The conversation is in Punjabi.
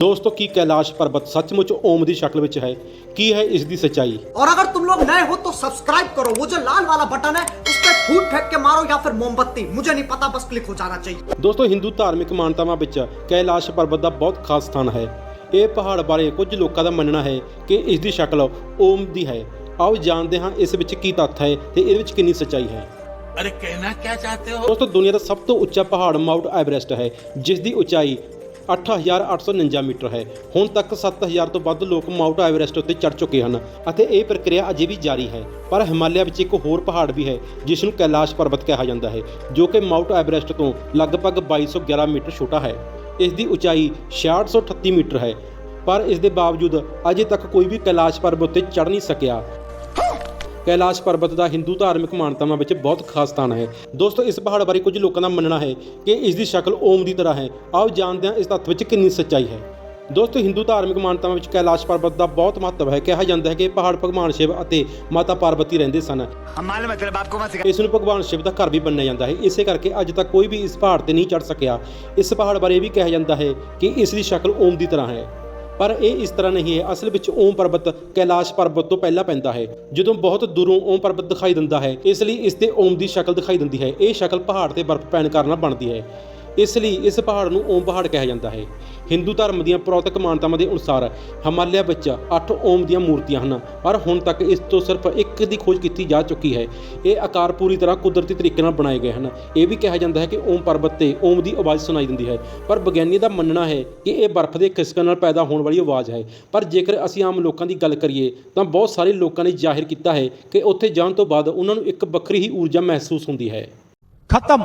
ਦੋਸਤੋ ਕੀ ਕੈਲਾਸ਼ ਪਰਬਤ ਸੱਚਮੁੱਚ ਓਮ ਦੀ ਸ਼ਕਲ ਵਿੱਚ ਹੈ ਕੀ ਹੈ ਇਸ ਦੀ ਸੱਚਾਈ और अगर तुम लोग नए हो तो सब्सक्राइब करो वो जो लाल वाला बटन है उस पर फूट फेंक के मारो या फिर मोमबत्ती मुझे नहीं पता बस क्लिक हो जाना चाहिए ਦੋਸਤੋ ਹਿੰਦੂ ਧਾਰਮਿਕ ਮਾਨਤਾਵਾਂ ਵਿੱਚ ਕੈਲਾਸ਼ ਪਰਬਤ ਦਾ ਬਹੁਤ ਖਾਸ ਸਥਾਨ ਹੈ ਇਹ ਪਹਾੜ ਬਾਰੇ ਕੁਝ ਲੋਕਾਂ ਦਾ ਮੰਨਣਾ ਹੈ ਕਿ ਇਸ ਦੀ ਸ਼ਕਲ ਓਮ ਦੀ ਹੈ ਆਓ ਜਾਣਦੇ ਹਾਂ ਇਸ ਵਿੱਚ ਕੀ ਤੱਥ ਹੈ ਤੇ ਇਹਦੇ ਵਿੱਚ ਕਿੰਨੀ ਸੱਚਾਈ ਹੈ अरे कहना क्या चाहते हो ਦੋਸਤੋ ਦੁਨੀਆ ਦਾ ਸਭ ਤੋਂ ਉੱਚਾ ਪਹਾੜ ਮਾਊਂਟ ਐਵਰੈਸਟ ਹੈ ਜਿਸ ਦੀ ਉਚਾਈ 8849 ਮੀਟਰ ਹੈ। ਹੁਣ ਤੱਕ 7000 ਤੋਂ ਵੱਧ ਲੋਕ ਮਾਊਂਟ ਐਵਰੈਸਟ ਉੱਤੇ ਚੜ ਚੁੱਕੇ ਹਨ ਅਤੇ ਇਹ ਪ੍ਰਕਿਰਿਆ ਅਜੇ ਵੀ ਜਾਰੀ ਹੈ। ਪਰ ਹਿਮਾਲਿਆ ਵਿੱਚ ਇੱਕ ਹੋਰ ਪਹਾੜ ਵੀ ਹੈ ਜਿਸ ਨੂੰ ਕੈਲਾਸ਼ ਪਰਬਤ ਕਿਹਾ ਜਾਂਦਾ ਹੈ, ਜੋ ਕਿ ਮਾਊਂਟ ਐਵਰੈਸਟ ਤੋਂ ਲਗਭਗ 2211 ਮੀਟਰ ਛੋਟਾ ਹੈ। ਇਸ ਦੀ ਉਚਾਈ 6638 ਮੀਟਰ ਹੈ, ਪਰ ਇਸ ਦੇ ਬਾਵਜੂਦ ਅਜੇ ਤੱਕ ਕੋਈ ਵੀ ਕੈਲਾਸ਼ ਪਰਬਤ ਉੱਤੇ ਚੜ ਨਹੀਂ ਸਕਿਆ। ਕੈਲਾਸ਼ ਪਰਬਤ ਦਾ ਹਿੰਦੂ ਧਾਰਮਿਕ ਮਾਨਤਾਵਾਂ ਵਿੱਚ ਬਹੁਤ ਖਾਸ ਸਥਾਨ ਹੈ। ਦੋਸਤੋ ਇਸ ਪਹਾੜ ਬਾਰੇ ਕੁਝ ਲੋਕਾਂ ਦਾ ਮੰਨਣਾ ਹੈ ਕਿ ਇਸ ਦੀ ਸ਼ਕਲ ਓਮ ਦੀ ਤਰ੍ਹਾਂ ਹੈ। ਆਓ ਜਾਣਦੇ ਹਾਂ ਇਸ ਤੱਥ ਵਿੱਚ ਕਿੰਨੀ ਸੱਚਾਈ ਹੈ। ਦੋਸਤੋ ਹਿੰਦੂ ਧਾਰਮਿਕ ਮਾਨਤਾਵਾਂ ਵਿੱਚ ਕੈਲਾਸ਼ ਪਰਬਤ ਦਾ ਬਹੁਤ ਮਹੱਤਵ ਹੈ। ਕਿਹਾ ਜਾਂਦਾ ਹੈ ਕਿ ਪਹਾੜ ਭਗਵਾਨ ਸ਼ਿਵ ਅਤੇ ਮਾਤਾ ਪਾਰਵਤੀ ਰਹਿੰਦੇ ਸਨ। ਹਮਾਲ ਮਤਲਬ ਆਪਕੋ ਮਤ ਇਸ ਨੂੰ ਭਗਵਾਨ ਸ਼ਿਵ ਦਾ ਘਰ ਵੀ ਮੰਨਿਆ ਜਾਂਦਾ ਹੈ। ਇਸੇ ਕਰਕੇ ਅੱਜ ਤੱਕ ਕੋਈ ਵੀ ਇਸ ਪਹਾੜ ਤੇ ਨਹੀਂ ਚੜ ਸਕਿਆ। ਇਸ ਪਹਾੜ ਬਾਰੇ ਇਹ ਵੀ ਕਿਹਾ ਜਾਂਦਾ ਹੈ ਕਿ ਇਸ ਦੀ ਸ਼ਕਲ ਓਮ ਦੀ ਤਰ੍ਹਾਂ ਹੈ। ਪਰ ਇਹ ਇਸ ਤਰ੍ਹਾਂ ਨਹੀਂ ਹੈ। ਅਸਲ ਵਿੱਚ ਓਮ ਪਰਬਤ ਕੈਲਾਸ਼ ਪਰਬਤ ਤੋਂ ਪਹਿਲਾਂ ਪੈਂਦਾ ਹੈ। ਜਦੋਂ ਬਹੁਤ ਦੂਰੋਂ ਓਮ ਪਰਬਤ ਦਿਖਾਈ ਦਿੰਦਾ ਹੈ, ਇਸ ਲਈ ਇਸ ਤੇ ਓਮ ਦੀ ਸ਼ਕਲ ਦਿਖਾਈ ਦਿੰਦੀ ਹੈ। ਇਹ ਸ਼ਕਲ ਪਹਾੜ ਤੇ ਬਰਫ਼ ਪੈਣ ਕਾਰਨ ਬਣਦੀ ਹੈ। ਇਸ ਲਈ ਇਸ ਪਹਾੜ ਨੂੰ ਓਮ ਪਹਾੜ ਕਿਹਾ ਜਾਂਦਾ ਹੈ। ਹਿੰਦੂ ਧਰਮ ਦੀਆਂ ਪਰੌਤਕ ਮਾਨਤਾਵਾਂ ਦੇ ਅਨੁਸਾਰ ਹਿਮਾਲਿਆ ਵਿੱਚ 8 ਓਮ ਦੀਆਂ ਮੂਰਤੀਆਂ ਹਨ, ਪਰ ਹੁਣ ਤੱਕ ਇਸ ਤੋਂ ਸਿਰਫ ਇੱਕ ਦੀ ਖੋਜ ਕੀਤੀ ਜਾ ਚੁੱਕੀ ਹੈ। ਇਹ ਆਕਾਰ ਪੂਰੀ ਤਰ੍ਹਾਂ ਕੁਦਰਤੀ ਤਰੀਕੇ ਨਾਲ ਬਣਾਏ ਗਏ ਹਨ। ਇਹ ਵੀ ਕਿਹਾ ਜਾਂਦਾ ਹੈ ਕਿ ਓਮ ਪਰਬਤ ਤੇ ਓਮ ਦੀ ਆਵਾਜ਼ ਸੁਣਾਈ ਦਿੰਦੀ ਹੈ, ਪਰ ਵਿਗਿਆਨੀ ਦਾ ਮੰਨਣਾ ਹੈ ਕਿ ਇਹ ਬਰਫ਼ ਦੇ ਖਿਸਕਣ ਨਾਲ ਪੈਦਾ ਹੋਣ ਵਾਲੀ ਆਵਾਜ਼ ਹੈ। ਪਰ ਜੇਕਰ ਅਸੀਂ ਆਮ ਲੋਕਾਂ ਦੀ ਗੱਲ ਕਰੀਏ, ਤਾਂ ਬਹੁਤ ਸਾਰੇ ਲੋਕਾਂ ਨੇ ਜ਼ਾਹਿਰ ਕੀਤਾ ਹੈ ਕਿ ਉੱਥੇ ਜਾਣ ਤੋਂ ਬਾਅਦ ਉਹਨਾਂ ਨੂੰ ਇੱਕ ਵੱਖਰੀ ਹੀ ਊਰਜਾ ਮਹਿਸੂਸ ਹੁੰਦੀ ਹੈ। ਖਤਮ।